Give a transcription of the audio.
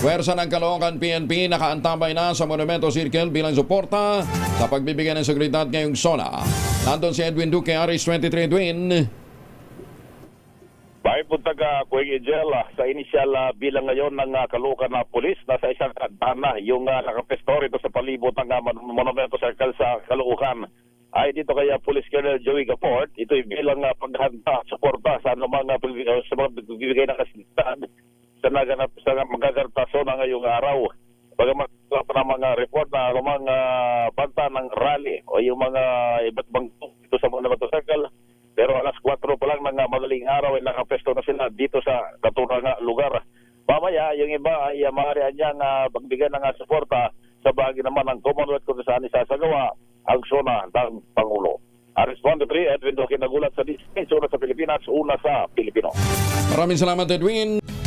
Pwersa ng Caloocan PNP nakaantabay na sa Monumento Circle bilang suporta sa pagbibigay ng seguridad ngayong SONA. Nandun si Edwin Duque, Aris 23 Edwin. Bahay punta ka, Kuwing Angel, ah, sa inisyal ah, bilang ngayon ng uh, kalukan na pulis na sa isang kagdana yung uh, nakapestor ito sa palibot ng uh, Mon- Monumento Circle sa Kaluukan. Ay dito kaya Police Colonel Joey Gaport, ito'y bilang uh, paghanda, suporta sa anumang uh, uh, sa mga pagbibigay ng kasintahan sa naganap sa magagartaso na ngayong araw. Bagamat ng mga report na anumang uh, banta ng rally o yung mga iba't bang dito sa Monumento Circle pero alas 4 pa lang ng uh, madaling araw ay nakapesto na sila dito sa naturang uh, lugar. Mamaya, yung iba ay maaari niyang uh, pagbigyan ng suporta sa bahagi naman ng Commonwealth kung saan isasagawa ang SONA ng Pangulo. A respond 3, Edwin Duque nagulat sa Disney, sa Pilipinas, una sa Pilipino. Maraming salamat Edwin.